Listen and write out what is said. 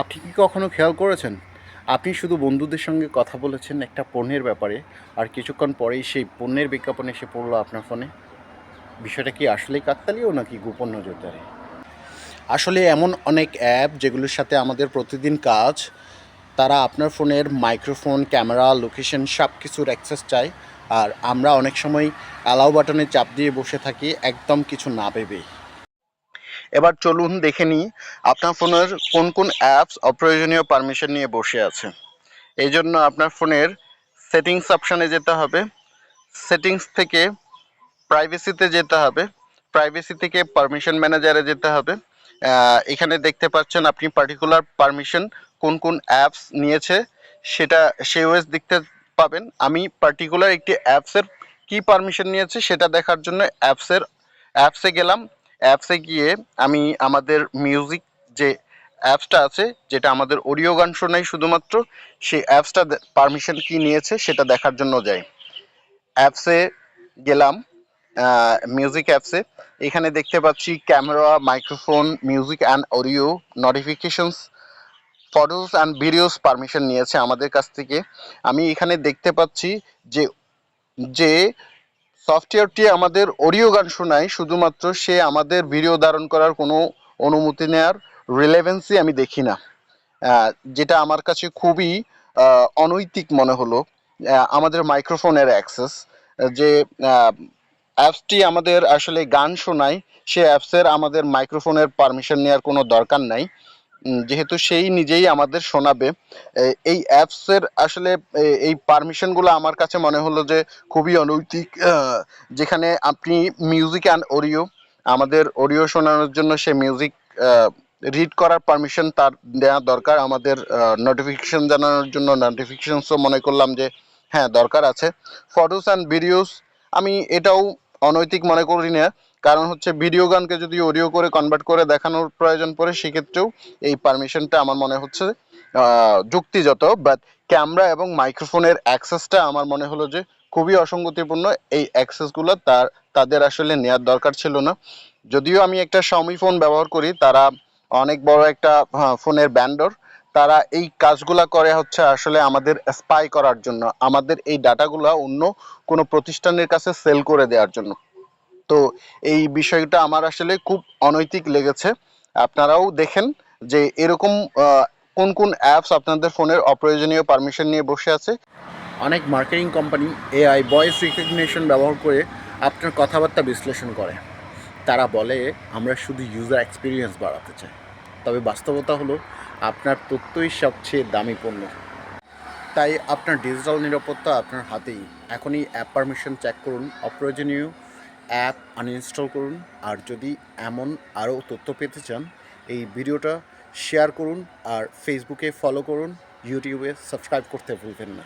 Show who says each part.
Speaker 1: আপনি কি কখনো খেয়াল করেছেন? আপনি শুধু বন্ধুদের সঙ্গে কথা বলেছেন একটা পণ্যের ব্যাপারে, আর কিছুক্ষণ পরেই সেই পণ্যের বিজ্ঞাপন এসে পড়ল আপনার ফোনে? বিষয়টা কি আসলেই কাকতালীয় নাকি গোপন নজরদারি? আসলে এমন অনেক অ্যাপ যেগুলোর সাথে আমাদের প্রতিদিন কাজ, তারা আপনার ফোনের মাইক্রোফোন, ক্যামেরা, লোকেশন সব কিছুর অ্যাক্সেস চায়, আর আমরা অনেক সময় অ্যালাউ বাটনে চাপ দিয়ে বসে থাকি, একদম কিছু না ভেবেই। এবার চলুন দেখে নিই আপনার ফোনের কোন কোন অ্যাপস অপ্রয়োজনীয় পারমিশন নিয়ে বসে আছে। এই জন্য আপনার ফোনের সেটিংস অপশানে যেতে হবে। সেটিংস থেকে প্রাইভেসিতে যেতে হবে। প্রাইভেসি থেকে পারমিশন ম্যানেজারে যেতে হবে। এখানে দেখতে পাচ্ছেন আপনি পার্টিকুলার পারমিশন কোন কোন অ্যাপস নিয়েছে, সেটা সেই ওয়েস দেখতে পাবেন। আমি পার্টিকুলার একটি অ্যাপসের কি পারমিশন নিয়েছে, সেটা দেখার জন্য অ্যাপসের অ্যাপসে গেলাম। অ্যাপসে গিয়ে আমি আমাদের মিউজিক যে অ্যাপসটা আছে, যেটা আমাদের অডিও গান শোনাই শুধুমাত্র, সেই অ্যাপসটা পারমিশন কি নিয়েছে সেটা দেখার জন্য যাই। অ্যাপসে গেলাম মিউজিক অ্যাপসে এখানে দেখতে পাচ্ছি camera microphone music and audio notifications photos and videos permission নিয়েছে আমাদের কাছ থেকে। আমি এখানে দেখতে পাচ্ছি যে যে সফটওয়্যারটি আমাদের অডিও গান শোনায়, শুধুমাত্র সে আমাদের ভিডিও ধারণ করার কোনো অনুমতি নেওয়ার রিলেভেন্সি আমি দেখি না। যেটা আমার কাছে খুবই অনৈতিক মনে হলো। আমাদের মাইক্রোফোনের অ্যাক্সেস যে অ্যাপসটি আমাদের আসলে গান শোনায়, সে অ্যাপসের আমাদের মাইক্রোফোনের পারমিশন নেওয়ার কোনো দরকার নাই। যেহেতু সেই নিজেই আমাদের শোনাবে এই অ্যাপসের আসলে এই পারমিশনগুলো আমার কাছে মনে হলো যে খুবই অনৈতিক যেখানে আপনি মিউজিক অ্যান্ড অডিও আমাদের অডিও শোনানোর জন্য সে মিউজিক রিড করার পারমিশন তার দেওয়া দরকার। আমাদের নোটিফিকেশন জানানোর জন্য নোটিফিকেশনসও মনে করলাম যে হ্যাঁ দরকার আছে। ফটোস অ্যান্ড ভিডিওস আমি এটাও অনৈতিক মনে করি না কারণ হচ্ছে ভিডিও গানকে যদি অডিও করে কনভার্ট করে দেখানোর প্রয়োজন পড়ে, সেক্ষেত্রেও এই পারমিশনটা আমার মনে হচ্ছে যুক্তিযত। বাট ক্যামেরা এবং মাইক্রোফোনের অ্যাক্সেসটা আমার মনে হলো যে খুবই অসঙ্গতিপূর্ণ। এই অ্যাক্সেসগুলো তার, তাদের আসলে নেওয়ার দরকার ছিল না। যদিও আমি একটা শাওমি ফোন ব্যবহার করি, তারা অনেক বড় একটা ফোনের ব্যান্ডর তারা এই কাজগুলা করে হচ্ছে আসলে আমাদের স্পাই করার জন্য, আমাদের এই ডাটাগুলো অন্য কোনো প্রতিষ্ঠানের কাছে সেল করে দেওয়ার জন্য। তো এই বিষয়টা আমার আসলে খুব অনৈতিক লেগেছে। আপনারাও দেখেন যে এরকম কোন কোন অ্যাপস আপনাদের ফোনের অপ্রয়োজনীয় পারমিশন নিয়ে বসে আছে। অনেক marketing company AI voice recognition ব্যবহার করে আপনার কথাবার্তা বিশ্লেষণ করে। তারা বলে, আমরা শুধু ইউজার এক্সপিরিয়েন্স বাড়াতে চাই। তবে বাস্তবতা হলো, আপনার তথ্যই সবচেয়ে দামি পণ্য। তাই আপনার ডিজিটাল নিরাপত্তা আপনার হাতেই। এখনই অ্যাপ পারমিশন চেক করুন। অপ্রয়োজনীয় অ্যাপ আনইনস্টল করুন। আর যদি এমন আরও তথ্য পেতে চান, এই ভিডিওটা শেয়ার করুন আর ফেসবুকে ফলো করুন। ইউটিউবে সাবস্ক্রাইব করতে ভুলবেন না।